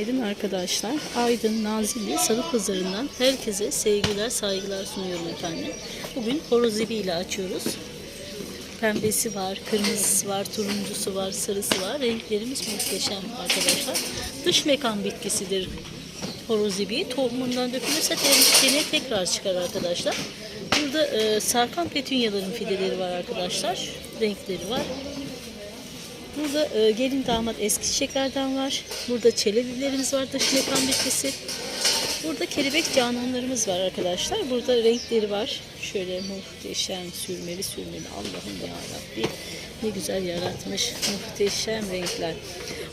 Günaydın arkadaşlar. Aydın Nazilli Salı Pazarı'ndan herkese sevgiler, saygılar sunuyorum efendim. Bugün horozibi ile açıyoruz. Pembesi var, kırmızısı var, turuncusu var, sarısı var. Renklerimiz muhteşem arkadaşlar. Dış mekan bitkisidir horozibi. Tohumundan dökülürse gene tekrar çıkar arkadaşlar. Burada e, sarkan petunyaların fideleri var arkadaşlar. Renkleri var. Burada e, gelin damat eski çiçeklerden var. Burada çelelilerimiz var dış mekan bitkisi. Burada kelebek cananlarımız var arkadaşlar. Burada renkleri var. Şöyle muhteşem sürmeli sürmeli. Allah'ım ya Rabbi ne güzel yaratmış. Muhteşem renkler.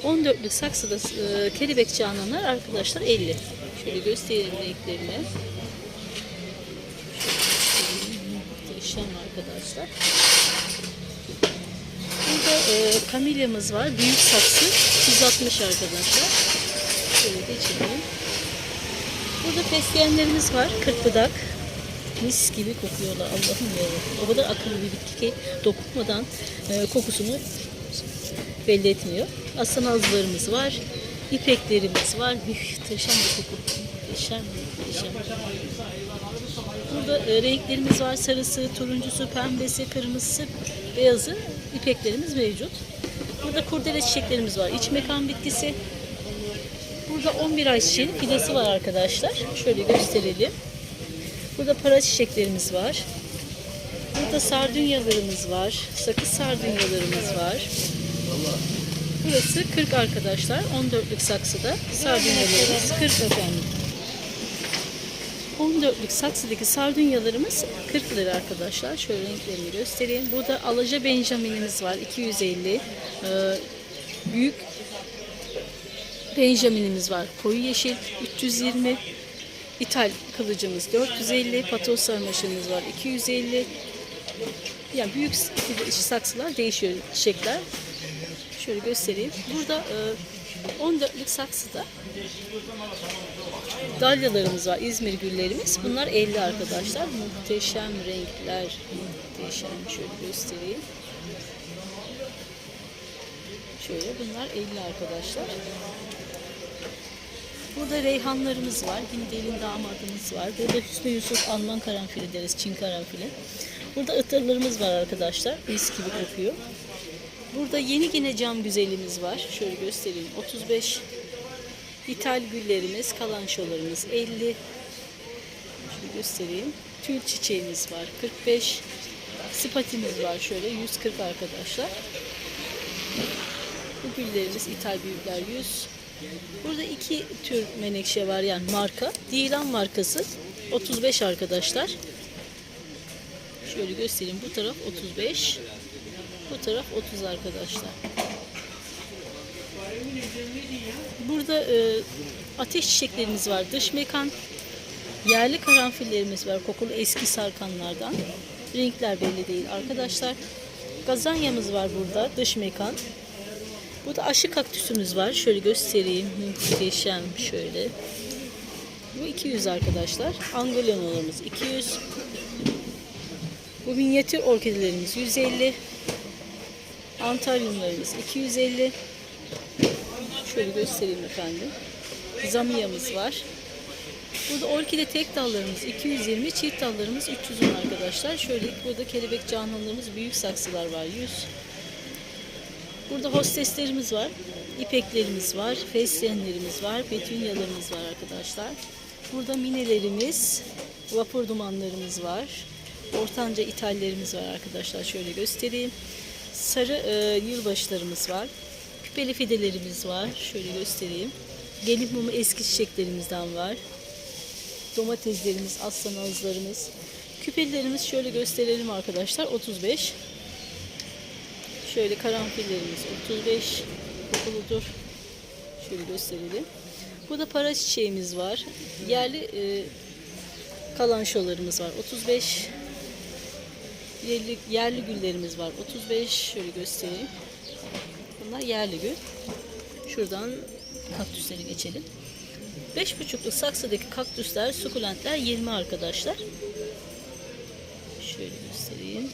14'lük saksıda e, kelebek cananlar arkadaşlar 50. Şöyle göstereyim renklerini. Muhteşem arkadaşlar. Burada e, kamilyamız var. Büyük saksı 160 arkadaşlar. Şöyle geçelim. Burada fesleğenlerimiz var. Kırklıdak. Mis gibi kokuyorlar Allah'ım yarabbim. O kadar akıllı bir bitki ki dokunmadan e, kokusunu belli etmiyor. Aslan azlarımız var. İpeklerimiz var. Muhteşem bir koku. Muhteşem, muhteşem. Burada e, renklerimiz var. Sarısı, turuncusu, pembesi, kırmızısı, beyazı ipeklerimiz mevcut. Burada kurdele çiçeklerimiz var. İç mekan bitkisi. Burada 11 ay çiçeğinin fidesi var arkadaşlar. Şöyle gösterelim. Burada para çiçeklerimiz var. Burada sardunyalarımız var. Sakız sardunyalarımız var. Burası 40 arkadaşlar. 14'lük saksıda sardunyalarımız 40 efendim. 14'lük saksıdaki sardunyalarımız 40 lira arkadaşlar. Şöyle renklerini göstereyim. Burada alaca benjaminimiz var 250. Ee, büyük benjaminimiz var koyu yeşil 320. İthal kılıcımız 450. Patos sarmaşığımız var 250. Yani büyük saksılar değişiyor çiçekler. Şöyle göstereyim. Burada e, 14'lük saksıda dalyalarımız var. İzmir güllerimiz. Bunlar 50 arkadaşlar. Muhteşem renkler. Muhteşem. Şöyle göstereyim. Şöyle bunlar 50 arkadaşlar. Burada reyhanlarımız var. Yine gelin damadımız var. Burada Hüsnü Yusuf Alman karanfili deriz. Çin karanfili. Burada ıtırlarımız var arkadaşlar. Mis gibi kokuyor. Burada yeni yine cam güzelimiz var. Şöyle göstereyim. 35 İthal güllerimiz, kalançolarımız 50. Şöyle göstereyim. Tül çiçeğimiz var 45. Spatimiz var şöyle 140 arkadaşlar. Bu güllerimiz ithal büyükler 100. Burada iki tür menekşe var yani marka. Dilan markası 35 arkadaşlar. Şöyle göstereyim. Bu taraf 35. Bu taraf 30 arkadaşlar. Burada e, ateş çiçeklerimiz var. Dış mekan. Yerli karanfillerimiz var. Kokulu eski sarkanlardan. Renkler belli değil arkadaşlar. Gazanyamız var burada. Dış mekan. Burada aşı kaktüsümüz var. Şöyle göstereyim. Muhteşem şöyle. Bu 200 arkadaşlar. Angolyanolarımız 200. Bu minyatür orkidelerimiz 150. Antalyumlarımız 250. Şöyle göstereyim efendim. Zamiyamız var. Burada orkide tek dallarımız 220, çift dallarımız 310 arkadaşlar. Şöyle burada kelebek canlılarımız büyük saksılar var 100. Burada hosteslerimiz var. İpeklerimiz var. Fesleğenlerimiz var. Petunyalarımız var arkadaşlar. Burada minelerimiz, vapur dumanlarımız var. Ortanca ithallerimiz var arkadaşlar. Şöyle göstereyim. Sarı e, yılbaşlarımız var. Küpeli fidelerimiz var. Şöyle göstereyim. Gelip mumu eski çiçeklerimizden var. Domateslerimiz, aslan ağızlarımız. Küpelilerimiz şöyle gösterelim arkadaşlar. 35. Şöyle karanfillerimiz 35. Kokuludur. Şöyle gösterelim. Burada para çiçeğimiz var. Yerli e, kalanşolarımız var. 35. Yerli, yerli güllerimiz var. 35. Şöyle göstereyim. Bunlar yerli gül. Şuradan kaktüsleri geçelim. 5,5'luk saksıdaki kaktüsler, sukulentler 20 arkadaşlar. Şöyle göstereyim.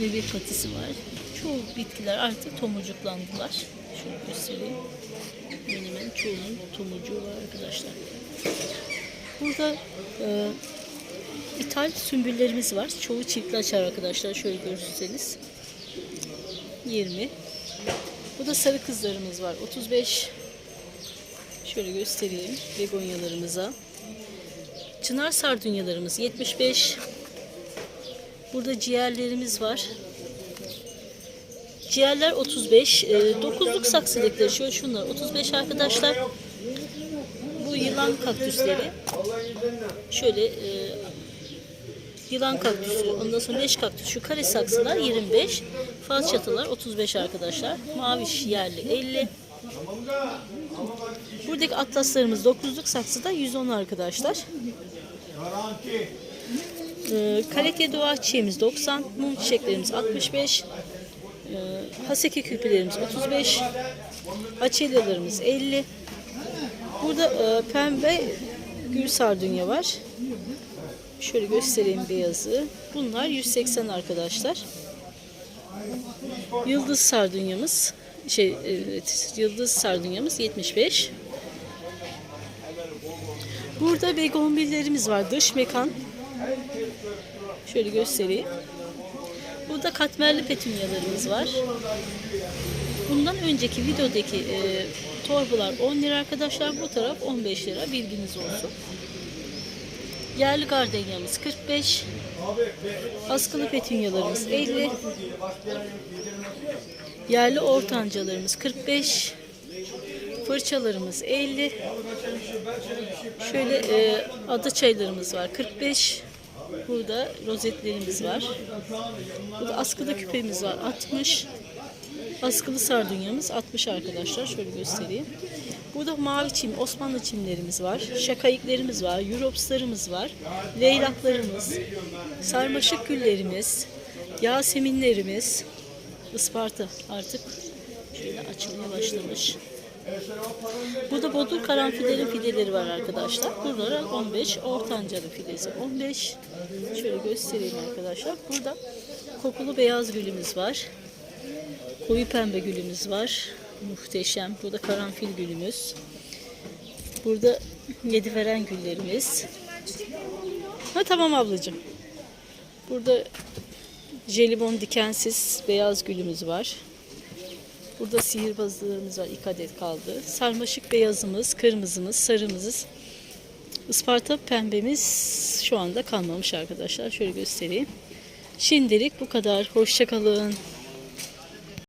bebek patisi var. Çoğu bitkiler artık tomurcuklandılar. Şöyle göstereyim. Hemen hemen çoğunun tomurcuğu var arkadaşlar. Burada e, ithal sümbüllerimiz var. Çoğu çiftli açar arkadaşlar. Şöyle görürseniz. 20. Bu da sarı kızlarımız var. 35. Şöyle göstereyim begonyalarımıza. Çınar sardunyalarımız 75. Burada ciğerlerimiz var. Ciğerler 35. E, 9'luk saksılıkları şöyle şunlar 35 arkadaşlar. Bu yılan kaktüsleri. Şöyle e, yılan kaktüsü, ondan sonra 5 kaktüs. Şu kare saksılar 25. Faz çatılar 35 arkadaşlar. Maviş yerli 50. Buradaki atlaslarımız 9'luk saksıda 110 arkadaşlar. Ee, Kaleke dua çiçeğimiz 90, mum çiçeklerimiz 65, ee, haseki küpelerimiz 35, açelyalarımız 50. Burada e, pembe gül sardunya var. Şöyle göstereyim beyazı. Bunlar 180 arkadaşlar. Yıldız sardunyamız şey evet, yıldız sardunyamız 75. Burada begonbillerimiz var. Dış mekan. Şöyle göstereyim. Burada katmerli petunyalarımız var. Bundan önceki videodaki e, torbalar 10 lira arkadaşlar. Bu taraf 15 lira. Bilginiz olsun. Yerli gardenyamız 45. Askılı petunyalarımız 50. Yerli ortancalarımız 45. Fırçalarımız 50. Şöyle e, ada çaylarımız var 45. Burada rozetlerimiz var. Burada askıda küpemiz var 60. Askılı sardunyamız 60 arkadaşlar. Şöyle göstereyim. Burada mavi çim, Osmanlı çimlerimiz var. Şakayıklarımız var. Europslarımız var. Leylaklarımız. Sarmaşık güllerimiz. Yaseminlerimiz. Isparta artık şöyle açılmaya başlamış. Burada bodur karanfillerin fideleri var arkadaşlar. Bunlara 15, ortancalı fidesi 15. Şöyle göstereyim arkadaşlar. Burada kokulu beyaz gülümüz var. Koyu pembe gülümüz var. Muhteşem. Burada karanfil gülümüz. Burada yedi veren güllerimiz. Ha tamam ablacığım. Burada jelibon dikensiz beyaz gülümüz var. Burada sihirbazlarımız var. İki adet kaldı. Sarmaşık beyazımız, kırmızımız, sarımız. Isparta pembemiz şu anda kalmamış arkadaşlar. Şöyle göstereyim. Şimdilik bu kadar. Hoşçakalın.